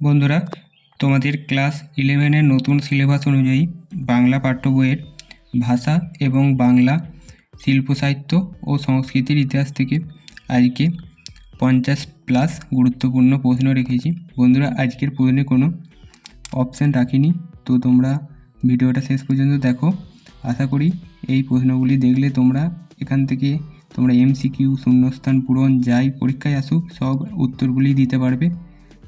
বন্ধুরা, তোমাদের ক্লাস ইলেভেনের নতুন সিলেবাস অনুযায়ী বাংলা পাঠ্য বইয়ের ভাষা এবং বাংলা শিল্প সাহিত্য ও সংস্কৃতির ইতিহাস থেকে আজকে পঞ্চাশ প্লাস গুরুত্বপূর্ণ প্রশ্ন রেখেছি। বন্ধুরা, আজকের প্রশ্নে কোনো অপশান রাখিনি, তো তোমরা ভিডিওটা শেষ পর্যন্ত দেখো। আশা করি এই প্রশ্নগুলি দেখলে তোমরা এখান থেকে তোমরা এমসিকিউ শূন্যস্থান পূরণ, যাই পরীক্ষায় আসুক, সব উত্তরগুলি দিতে পারবে।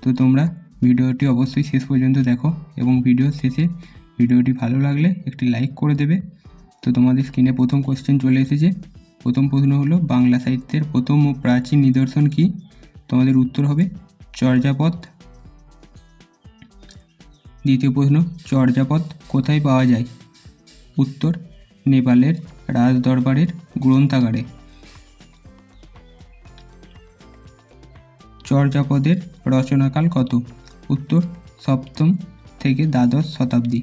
তো তোমরা ভিডিওটি অবশ্যই শেষ পর্যন্ত দেখো এবং ভিডিও শেষে ভিডিওটি ভালো লাগলে একটি লাইক করে দেবে। তো তোমাদের স্ক্রিনে প্রথম কোশ্চেন চলে এসেছে। প্রথম প্রশ্ন হলো, বাংলা সাহিত্যের প্রথম ও প্রাচীন নিদর্শন কি? তোমাদের উত্তর হবে, চর্যাপদ। দ্বিতীয় প্রশ্ন, চর্যাপদ কোথায় পাওয়া যায়? উত্তর, নেপালের রাজদরবারের গ্রন্থাগারে। চর্যাপদের রচনাকাল কত? উত্তর সপ্তম থেকে দ্বাদশ শতাব্দী।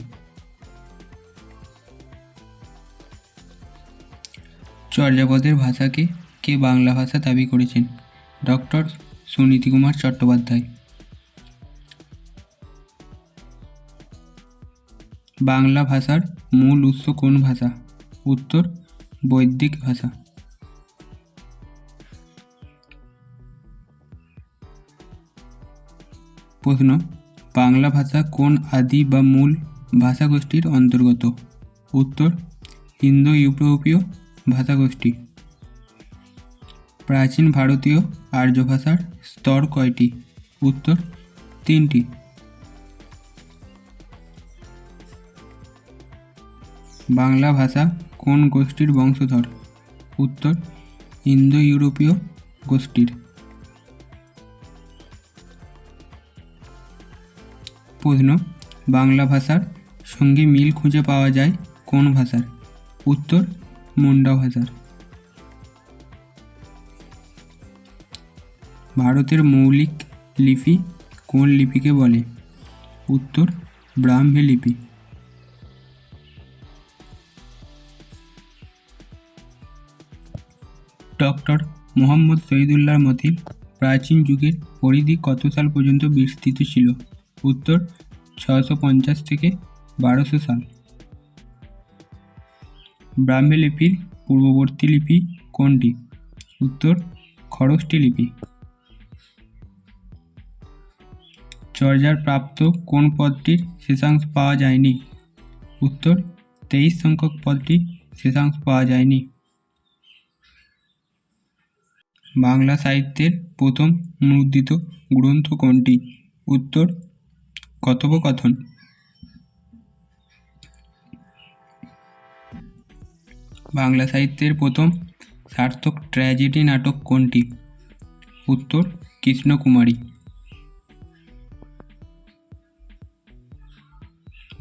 চর্যাপদের ভাষাকে কে বাংলা ভাষা দাবি করেছেন? ডক্টর সুনীতি কুমার চট্টোপাধ্যায়। বাংলা ভাষার মূল উৎস কোন ভাষা? উত্তর বৈদিক ভাষা। প্রশ্ন, বাংলা ভাষা কোন আদি বা মূল ভাষাগোষ্ঠীর অন্তর্গত? উত্তর ইন্দো ইউরোপীয় ভাষাগোষ্ঠী। প্রাচীন ভারতীয় আর্য ভাষার স্তর কয়টি? উত্তর, তিনটি। বাংলা ভাষা কোন গোষ্ঠীর বংশধর? উত্তর ইন্দো ইউরোপীয় গোষ্ঠীর। প্রশ্ন বাংলা ভাষার সঙ্গে মিল খুঁজে পাওয়া যায় কোন ভাষার? উত্তর মুন্ডা ভাষার। ভারতের মৌলিক লিপি কোন লিপিকে বলে? উত্তর ব্রাহ্মী লিপি। ডক্টর মোহাম্মদ শহীদুল্লাহর মতে প্রাচীন যুগের পরিধি কত সাল পর্যন্ত বিস্তৃত ছিল? উত্তর ছশো পঞ্চাশ থেকে বারোশো সাল। ব্রাহ্মী লিপির পূর্ববর্তী লিপি কোনটি? উত্তর খরষ্টি লিপি। চর্যার প্রাপ্ত কোন পদটির শেষাংশ পাওয়া যায়নি? উত্তর তেইশ সংখ্যক পদটি শেষাংশ পাওয়া যায়নি। বাংলা সাহিত্যের প্রথম মুদ্রিত গ্রন্থ কোনটি? উত্তর কথোপকথন। বাংলা সাহিত্যের প্রথম সার্থক ট্র্যাজেডি নাটক কোনটি? উত্তর, কৃষ্ণকুমারী।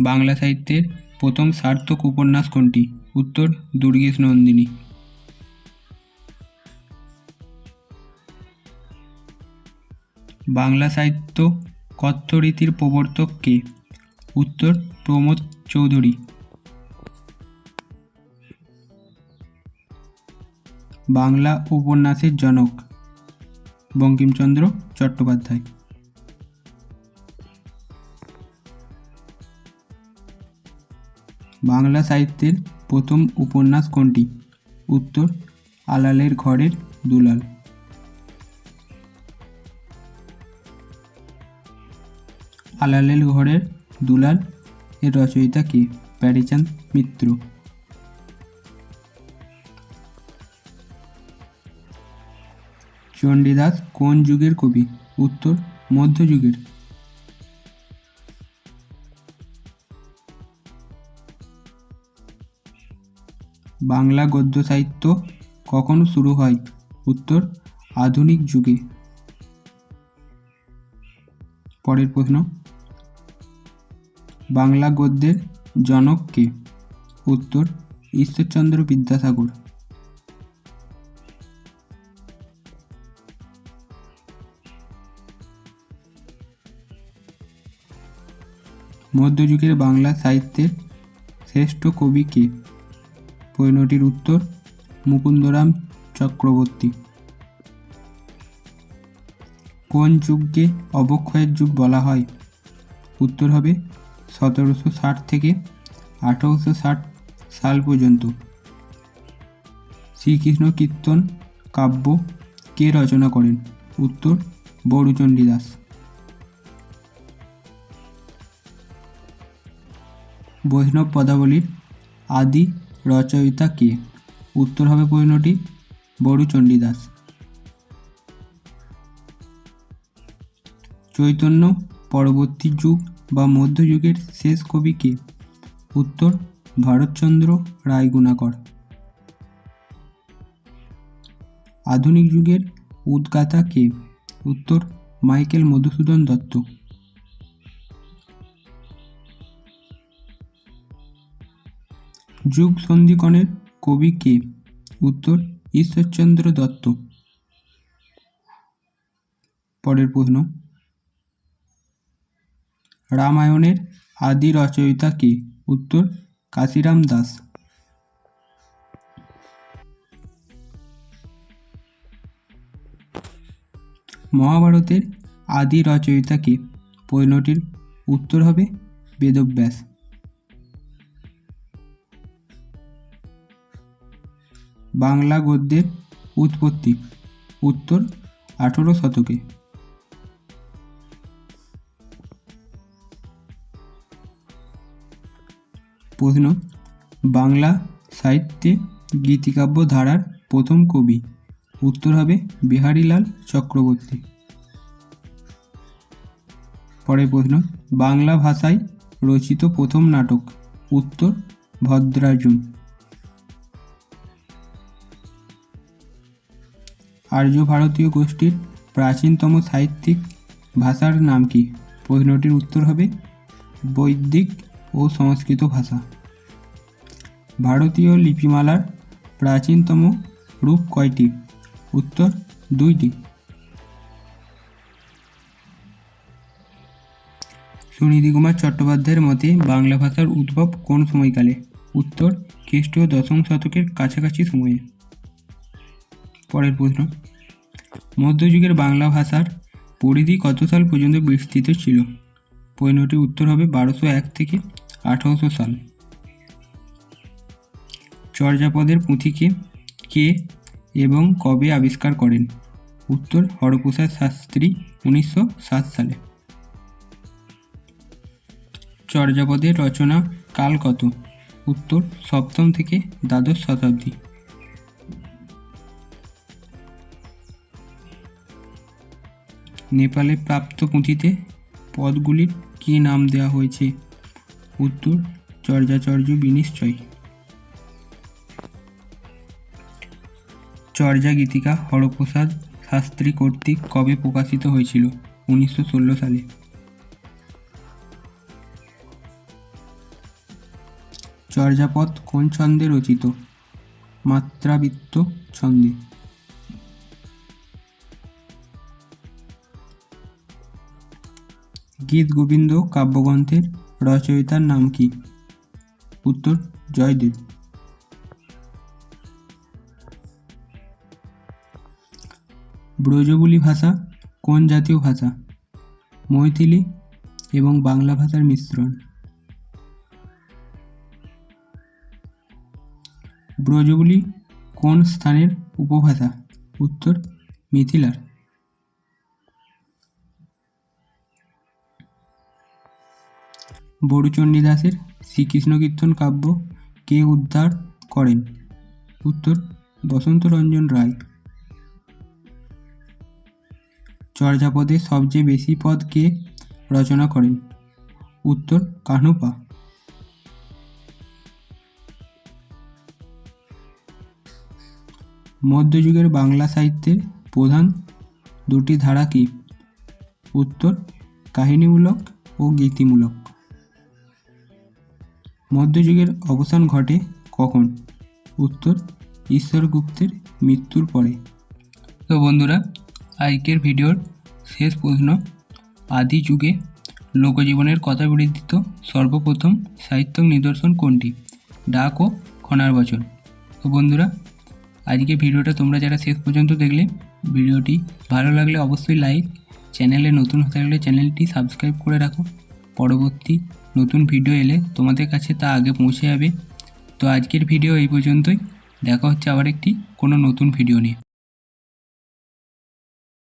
বাংলা সাহিত্যের প্রথম সার্থক উপন্যাস কোনটি? উত্তর, দুর্গেশ নন্দিনী। বাংলা সাহিত্য কথ্যরীতির প্রবর্তক কে? উত্তর, প্রমোদ চৌধুরী। বাংলা উপন্যাসের জনক, বঙ্কিমচন্দ্র চট্টোপাধ্যায়। বাংলা সাহিত্যের প্রথম উপন্যাস কোনটি? উত্তর, আলালের ঘরের দুলাল। আলালের ঘরের দুলাল, এর রচয়িতা কে? প্যারিচাঁদ মিত্র। চণ্ডীদাস কোন যুগের কবি? উত্তর মধ্যযুগের বাংলা গদ্য সাহিত্য কখন শুরু হয়? উত্তর, আধুনিক যুগে। পরের প্রশ্ন বাংলা গদ্যের জনক কে? উত্তর, ঈশ্বরচন্দ্র বিদ্যাসাগর। মধ্যযুগের বাংলা সাহিত্যের শ্রেষ্ঠ কবি কে? প্রশ্নটির উত্তর, মুকুন্দরাম চক্রবর্তী। কোন যুগকে অবক্ষয়ের যুগ বলা হয়? উত্তর হবে সতেরোশো ষাট থেকে আঠারোশো ষাট সাল পর্যন্ত। শ্রীকৃষ্ণ কীর্তন, কাব্য কে রচনা করেন? উত্তর বড়ুচণ্ডী দাস বৈষ্ণব পদাবলীর আদি রচয়িতা কে? উত্তর হবে প্রশ্নটি বড়ুচণ্ডী দাস চৈতন্য পরবর্তী যুগ বা মধ্যযুগের শেষ কবি কে? উত্তর, ভারতচন্দ্র রায়গুণাকর। আধুনিক যুগের উদ্গাতা কে? উত্তর, মাইকেল মধুসূদন দত্ত। যুগ সন্ধিকণের কবি কে? উত্তর, ঈশ্বরচন্দ্র দত্ত। পরের প্রশ্ন। রামায়ণের আদি রচয়িতা কে? উত্তর, কাশিরাম দাস। মহাভারতের আদি রচয়িতা কে? প্রশ্নটির উত্তর হবে বেদব্যাস। বাংলা গদ্যের উৎপত্তি, উত্তর আঠেরো শতকে। প্রশ্ন। বাংলা সাহিত্যে গীতিকাব্য ধারার প্রথম কবি। উত্তর হবে বিহারীলাল চক্রবর্তী। পরের প্রশ্ন, বাংলা ভাষায় রচিত প্রথম নাটক। উত্তর, ভদ্রার্জুন। আর্য ভারতীয় গোষ্ঠীর প্রাচীনতম সাহিত্যিক ভাষার নাম কি? প্রশ্নটির উত্তর হবে বৈদিক ও সংস্কৃত ভাষা। ভারতীয় লিপিমালার প্রাচীনতম রূপ কয়টি? উত্তর, দুইটি। সুনীতি কুমার চট্টোপাধ্যায়ের মতে বাংলা ভাষার উদ্ভব কোন সময়কালে? উত্তর, খ্রিস্টীয় দশম শতকের কাছাকাছি সময়ে। পরের প্রশ্ন। মধ্যযুগের বাংলা ভাষার পরিধি কত সাল পর্যন্ত বিস্তৃত ছিল? প্রশ্নটির উত্তর হবে বারোশো এক থেকে আঠারোশো সাল। চর্যাপদের পুঁথিকে কে? এবং কবে আবিষ্কার করেন? উত্তর হরপ্রসাদ শাস্ত্রী উনিশশো সাত সালে। চর্যাপদের রচনা কাল কত? উত্তর সপ্তম থেকে দ্বাদশ শতাব্দী। নেপালে প্রাপ্ত পুঁথিতে পদগুলির কী নাম দেওয়া হয়েছে? উত্তর চর্যাচর্য, বিনিশ্চয়। চর্যা গীতিকা হরপ্রসাদ শাস্ত্রী কর্তৃক কবে প্রকাশিত হয়েছিল? উনিশশো ষোলো সালে। চর্যাপদ কোন ছন্দে রচিত? মাত্রাবৃত্ত ছন্দে। গীত গোবিন্দ কাব্যগ্রন্থের রচয়িতার নাম কি? উত্তর জয়দেব ব্রজবুলি ভাষা কোন জাতীয় ভাষা? মৈথিলি এবং বাংলা ভাষার মিশ্রণ। ব্রজবুলি কোন স্থানের উপভাষা? উত্তর, মিথিলার। বড়ুচণ্ডী দাসের শ্রীকৃষ্ণ কীর্তন কাব্য কে উদ্ধার করেন? উত্তর, বসন্ত রঞ্জন রায়। চর্যাপদে সবচেয়ে বেশি পদ কে রচনা করেন? উত্তর, কাহ্নুপা। মধ্যযুগের বাংলা সাহিত্যের প্রধান দুটি ধারা কি? উত্তর, কাহিনীমূলক ও গীতিমূলক। মধ্যযুগের অবসান ঘটে কখন? উত্তর, ঈশ্বরগুপ্তের মৃত্যুর পরে। তো বন্ধুরা, আজকের ভিডিওর শেষ প্রশ্ন আদি যুগে লোকজীবনের কথা বিরোধিত সর্বপ্রথম সাহিত্য নিদর্শন কোনটি? ডাক ও খনার বচন। তো বন্ধুরা আজকে ভিডিওটা তোমরা যারা শেষ পর্যন্ত দেখলে, ভিডিওটি ভালো লাগলে অবশ্যই লাইক চ্যানেলে নতুন হতে গেলে চ্যানেলটি সাবস্ক্রাইব করে রাখো। পরবর্তী নতুন ভিডিও এলে তোমাদের কাছে তা আগে পৌঁছে যাবে। তো আজকের ভিডিও এই পর্যন্তই। দেখা হচ্ছে আবার একটি কোনো নতুন ভিডিও নিয়ে।